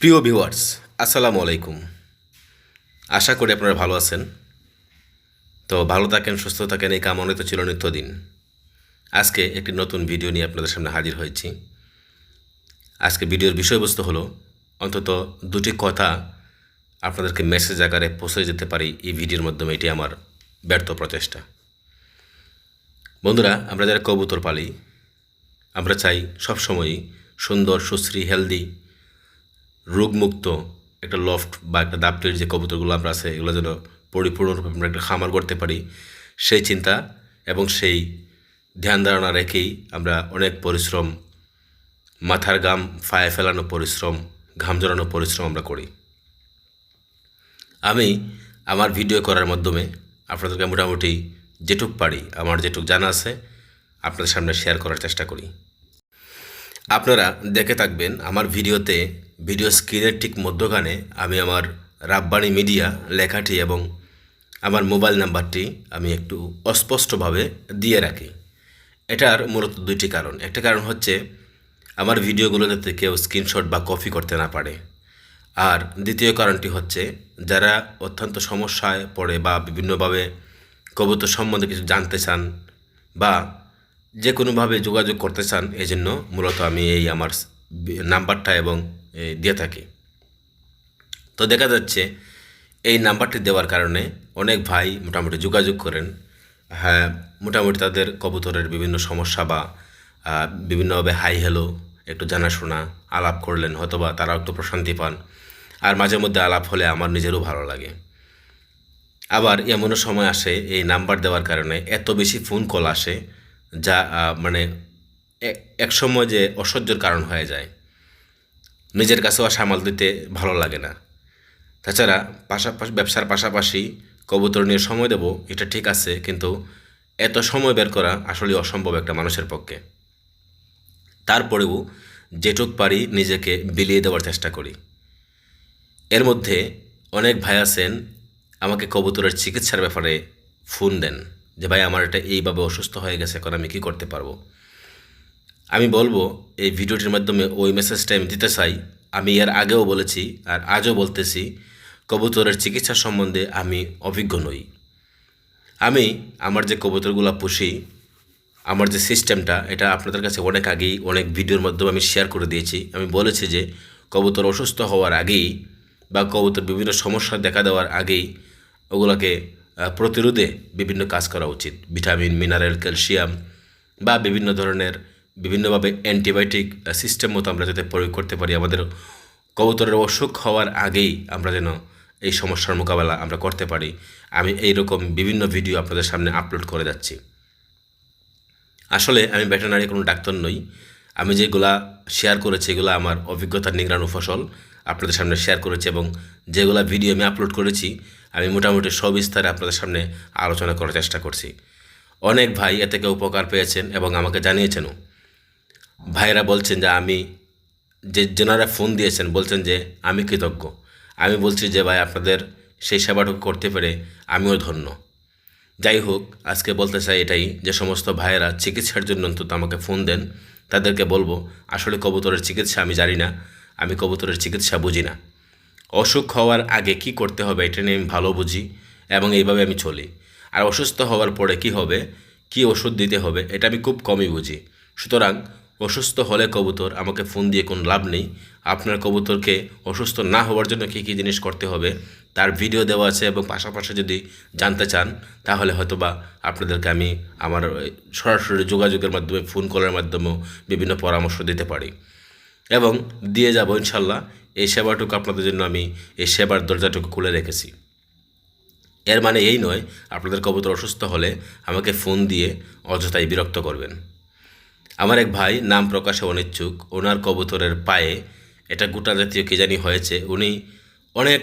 প্রিয় ভিউয়ার্স, আসসালামু আলাইকুম। আশা করি আপনারা ভালো আছেন। তো ভালো থাকেন, সুস্থ থাকেন, এই কামনে তো ছিল নিত্যদিন। আজকে একটি নতুন ভিডিও নিয়ে আপনাদের সামনে হাজির হয়েছি। আজকে ভিডিওর বিষয়বস্তু হলো, অন্তত দুটি কথা আপনাদেরকে মেসেজ আকারে পৌঁছে যেতে পারি এই ভিডিওর মাধ্যমে, এটি আমার ব্যর্থ প্রচেষ্টা। বন্ধুরা, আমরা যারা কবুতর পালি, আমরা চাই সবসময়ই সুন্দর, সুশ্রী হেলদি রোগমুক্ত, একটা লফট বা একটা দাপটির যে কবুতরগুলো আমরা আছে, এগুলো যেন পরিপূর্ণরূপে আমরা একটা খামার করতে পারি, সেই চিন্তা এবং সেই ধ্যান ধারণা রেখেই আমরা অনেক পরিশ্রম, মাথার গাম ফায়ে ফেলানো পরিশ্রম, ঘাম জড়ানো পরিশ্রম আমরা করি। আমি আমার ভিডিও করার মাধ্যমে আপনাদেরকে মোটামুটি যেটুক পারি, আমার যেটুক জানা আছে, আপনাদের সামনে শেয়ার করার চেষ্টা করি। আপনারা দেখে থাকবেন, আমার ভিডিওতে ভিডিও স্ক্রিনের ঠিক মধ্যখানে আমি আমার রাব্বানি মিডিয়া লেখাটি এবং আমার মোবাইল নাম্বারটি আমি একটু অস্পষ্টভাবে দিয়ে রাখি। এটার মূলত দুইটি কারণ। একটা কারণ হচ্ছে আমার ভিডিওগুলো যাতে কেউ স্ক্রিনশট বা কপি করতে না পারে। আর দ্বিতীয় কারণটি হচ্ছে যারা অত্যন্ত সমস্যায় পড়ে বা বিভিন্নভাবে কবুতর সম্বন্ধে কিছু জানতে চান বা যে কোনোভাবে যোগাযোগ করতে চান এই জন্য মূলত আমি এই আমার নাম্বারটা এবং দিয়ে থাকি। তো দেখা যাচ্ছে এই নাম্বারটি দেওয়ার কারণে অনেক ভাই মোটামুটি যোগাযোগ করেন। হ্যাঁ মোটামুটি তাদের কবুতরের বিভিন্ন সমস্যা বা বিভিন্নভাবে হাই হ্যালো, একটু জানাশোনা, আলাপ করলেন, হয়তোবা তারাও একটু প্রশান্তি পান। আর মাঝে মধ্যে আলাপ হলে আমার নিজেরও ভালো লাগে। আবার এমনও সময় আসে এই নাম্বার দেওয়ার কারণে এত বেশি ফোন কল আসে যা মানে এক সময় যে অসহ্যর কারণ হয়ে যায়। নিজের কাছেও সামাল দিতে ভালো লাগে না। তাছাড়া পাশাপাশি ব্যবসার পাশাপাশি কবুতর নিয়ে সময় দেব, এটা ঠিক আছে, কিন্তু এত সময় বের করা আসলে অসম্ভব একটা মানুষের পক্ষে। তারপরেও যেটুক পারি নিজেকে বিলিয়ে দেওয়ার চেষ্টা করি। এর মধ্যে অনেক ভাই আছেন, আমাকে কবুতরের চিকিৎসার ব্যাপারে ফোন দেন যে, ভাই, আমার এটা এইভাবে অসুস্থ হয়ে গেছে, এখন আমি কী করতে পারব? আমি বলব, এই ভিডিওটির মাধ্যমে ওই মেসেজটা আমি দিতে চাই। আমি এর আগেও বলেছি আর আজও বলতেছি, কবুতরের চিকিৎসা সম্বন্ধে আমি অভিজ্ঞ নই। আমি আমার যে কবুতরগুলো পুষি, আমার যে সিস্টেমটা এটা আপনাদের কাছে অনেক আগেই অনেক ভিডিওর মাধ্যমে আমি শেয়ার করে দিয়েছি। আমি বলেছি যে, কবুতর অসুস্থ হওয়ার আগেই বা কবুতর বিভিন্ন সমস্যা দেখা দেওয়ার আগেই ওগুলোকে প্রতিরোধে বিভিন্ন কাজ করা উচিত। ভিটামিন মিনারেল ক্যালসিয়াম বা বিভিন্ন ধরনের বিভিন্নভাবে অ্যান্টিবায়োটিক সিস্টেম মতো আমরা যাতে প্রয়োগ করতে পারি। আমাদের কবুতরের অসুখ হওয়ার আগেই আমরা যেন এই সমস্যার মোকাবেলা আমরা করতে পারি। আমি এই রকম বিভিন্ন ভিডিও আপনাদের সামনে আপলোড করে যাচ্ছি। আসলে আমি ভেটেনারি কোনো ডাক্তার নই। আমি যেগুলা শেয়ার করেছি, এগুলো আমার অভিজ্ঞতার নিগড়ানো ফসল। আপনাদের সামনে শেয়ার করেছি এবং যেগুলা ভিডিও আমি আপলোড করেছি, আমি মোটামুটি সবিস্তারে আপনাদের সামনে আলোচনা করার চেষ্টা করছি। অনেক ভাই এ থেকে উপকার পেয়েছেন এবং আমাকে জানিয়েছেনও। ভাইরা বলছেন যে আমি, যে যেনারা ফোন দিয়েছেন বলছেন যে আমি কৃতজ্ঞ। আমি বলছি যে ভাই আপনাদের সেই সেবাটুকু করতে পেরে আমিও ধন্য। যাই হোক, আজকে বলতে চাই এটাই যে সমস্ত ভাইয়েরা চিকিৎসার জন্য অন্তত আমাকে ফোন দেন। তাদেরকে বলব, আসলে কবুতরের চিকিৎসা আমি জানি না, আমি কবুতরের চিকিৎসা বুঝি না। অসুখ হওয়ার আগে কি করতে হবে এটা নিয়ে আমি ভালো বুঝি এবং এইভাবে আমি চলি। আর অসুস্থ হওয়ার পরে কি হবে, কি ওষুধ দিতে হবে এটা আমি খুব কমই বুঝি। সুতরাং অসুস্থ হলে কবুতর, আমাকে ফোন দিয়ে কোনো লাভ নেই। আপনার কবুতরকে অসুস্থ না হওয়ার জন্য কী কী জিনিস করতে হবে, তার ভিডিও দেওয়া আছে এবং পাশাপাশি যদি জানতে চান, তাহলে হয়তো বা আপনাদেরকে আমি আমার সরাসরি যোগাযোগের মাধ্যমে ফোন কলের মাধ্যমেও বিভিন্ন পরামর্শ দিতে পারি। এবং দিয়ে যাব ইনশাল্লাহ, এই সেবাটুকু আপনাদের জন্য আমি এই সেবার দরজাটুকু খুলে রেখেছি। এর মানে এই নয়, আপনাদের কবুতর অসুস্থ হলে আমাকে ফোন দিয়ে অযথাই বিরক্ত করবেন। আমার এক ভাই নাম প্রকাশে অনিচ্ছুক। ওনার কবুতরের পায়ে এটা গোটা জাতীয় কে জানি হয়েছে, উনি অনেক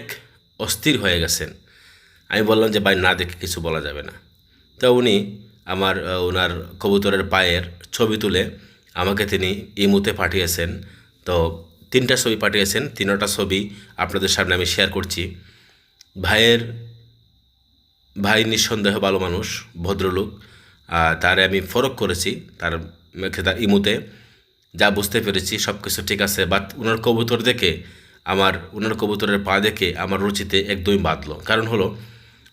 অস্থির হয়ে গেছেন। আমি বললাম যে, ভাই, না দেখে কিছু বলা যাবে না। তো উনি আমার ওনার কবুতরের পায়ের ছবি তুলে আমাকে তিনি ইমুতে পাঠিয়েছেন। তো তিনটা ছবি পাঠিয়েছেন, তিনটা ছবি আপনাদের সামনে আমি শেয়ার করছি। ভাইয়ের, ভাই নিঃসন্দেহ ভালো মানুষ, ভদ্রলোক তারে আমি ফরক করেছি, তার মুখে ইমুতে যা বুঝতে পেরেছি সব কিছু ঠিক আছে বাট ওনার কবুতর দেখে, আমার ওনার কবুতরের পা দেখে আমার রুচিতে একদমই বাঁধলো। কারণ হলো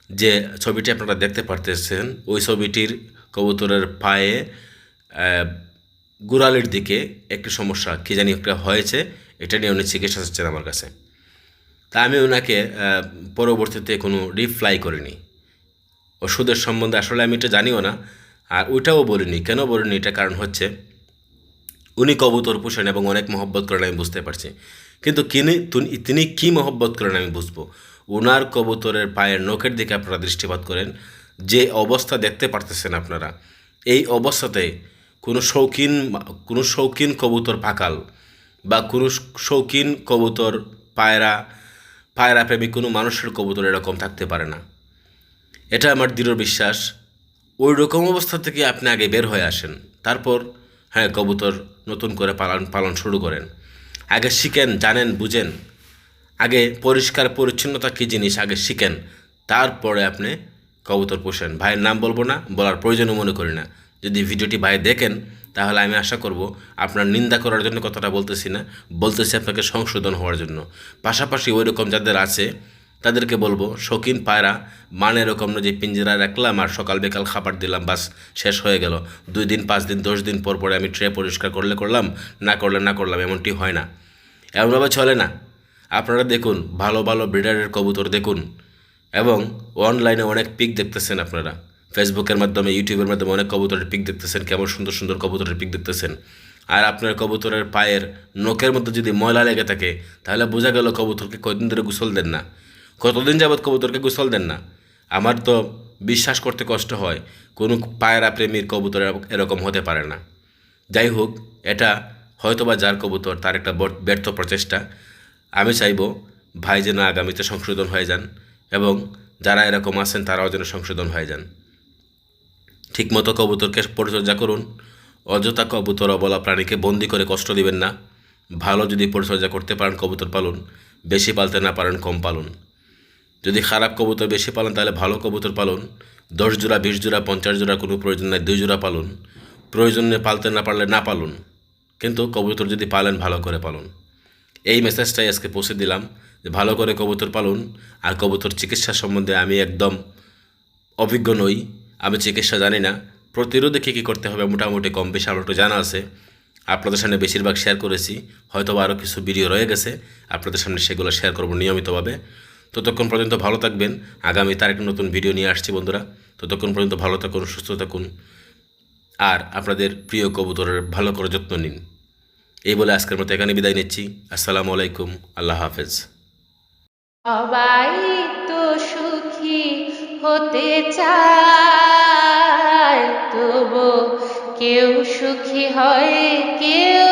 যে ছবিটি আপনারা দেখতে পারতেছেন, ওই ছবিটির কবুতরের পায়ে গোড়ালির দিকে একটি সমস্যা, কী জানি একটা হয়েছে, এটা নিয়ে উনি চিকিৎসা চাচ্ছেন আমার কাছে। তা আমি ওনাকে পরবর্তীতে কোনো রিপ্লাই করিনি। ওষুধের সম্বন্ধে আসলে আমি এটা জানিও না আর ওইটাও বলিনি। কেন বলিনি? এটা কারণ হচ্ছে, উনি কবুতর পোষেন এবং অনেক মহব্বত করেন, আমি বুঝতে পারছি। কিন্তু কিনি তুনি- কী মহব্বত করেন, আমি বুঝব। ওনার কবুতরের পায়ের নখের দিকে আপনারা দৃষ্টিপাত করেন, যে অবস্থা দেখতে পারতেছেন আপনারা। এই অবস্থাতে কোনো শৌখিন কোনো শৌখিন কবুতর পাকাল বা কোনো শৌখিন কবুতর পায়রা পায়রা প্রেমী কোনো মানুষের কবুতর এরকম থাকতে পারে না। এটা আমার দৃঢ় বিশ্বাস। ওই রকম অবস্থা থেকে আপনি আগে বের হয়ে আসেন। তারপর হ্যাঁ কবুতর নতুন করে পালন পালন শুরু করেন। আগে শিখেন, জানেন, বুঝেন। আগে পরিষ্কার, পরিচ্ছন্নতা কী জিনিস আগে শিখেন। তারপরে আপনি কবুতর পোষেন। ভাইয়ের নাম বলব না, বলার প্রয়োজনও মনে করি না। যদি ভিডিওটি ভাই দেখেন, তাহলে আমি আশা করব আপনার নিন্দা করার জন্য কথাটা বলতেছি না, বলতেছি আপনাকে সংশোধন হওয়ার জন্য। পাশাপাশি ওই রকম যাদের আছে তাদেরকে বলব, শৌখিন পায়রা মানে এরকম না যে পিঞ্জরা রাখলাম আর সকাল বিকাল খাবার দিলাম, বাস শেষ হয়ে গেল। দুই দিন, পাঁচ দিন, দশ দিন পর পরে আমি ট্রে পরিষ্কার করলে করলাম, না করলে না করলাম, এমনটি হয় না। এমনভাবে চলে না। আপনারা দেখুন, ভালো ভালো ব্রিডারের কবুতর দেখুন। এবং অনলাইনে অনেক পিক দেখতেছেন আপনারা। ফেসবুকের মাধ্যমে ইউটিউবের মাধ্যমে অনেক কবুতরের পিক দেখতেছেন, কেমন সুন্দর সুন্দর কবুতরের পিক দেখতেছেন। আর আপনার কবুতরের পায়ের নখের মধ্যে যদি ময়লা লেগে থাকে, তাহলে বোঝা গেল কবুতরকে কয়দিন ধরে গোসল দেন না। কতদিন যাবৎ কবুতরকে গোসল দেন না? আমার তো বিশ্বাস করতে কষ্ট হয়, কোনো পায়রা প্রেমীর কবুতর এরকম- হতে পারে না। যাই হোক, এটা হয়তোবা যার কবুতর, তার একটা ব্যর্থ প্রচেষ্টা। আমি চাইব ভাই যেন আগামীতে সংশোধন হয়ে যান এবং যারা এরকম আছেন তারাও যেন সংশোধন হয়ে যান। ঠিকমতো কবুতরকে পরিচর্যা করুন। অযথা কবুতর অবলা প্রাণীকে বন্দি করে কষ্ট দিবেন না। ভালো যদি পরিচর্যা করতে পারেন কবুতর পালন, বেশি পালতে না পারেন কম পালন। যদি খারাপ কবুতর বেশি পালন, তাহলে ভালো কবুতর পালন। দশ জোড়া, বিশ জোড়া, পঞ্চাশ জোড়া, কোনো প্রয়োজন নেই। দুই জোড়া পালন। প্রয়োজনে পালতে না পারলে না পালন। কিন্তু কবুতর যদি পালেন, ভালো করে পালন। এই মেসেজটাই আজকে পৌঁছে দিলাম যে ভালো করে কবুতর পালন আর কবুতর চিকিৎসা সম্বন্ধে আমি একদম অভিজ্ঞ নই। আমি চিকিৎসা জানি না। প্রতিরোধে কী কী করতে হবে মোটামুটি কম বেশি আমার একটু জানা আছে। আপনাদের সামনে বেশিরভাগ শেয়ার করেছি। হয়তো আরও কিছু ভিডিও রয়ে গেছে। আপনাদের সামনে সেগুলো শেয়ার করব নিয়মিতভাবে। ততক্ষণ পর্যন্ত ভালো থাকবেন। আগামী তার একটা নতুন ভিডিও নিয়ে আসছি বন্ধুরা। ততক্ষণ পর্যন্ত ভালো থাকুন, সুস্থ থাকুন। আর আপনাদের প্রিয় কবুতরের ভালো করে যত্ন নিন। এই বলে আজকের মতো এখানে বিদায় নিচ্ছি। আসসালামু আলাইকুম, আল্লাহ হাফেজ। তো সুখী হতে চায়, তবু কেউ সুখী হয়, কেউ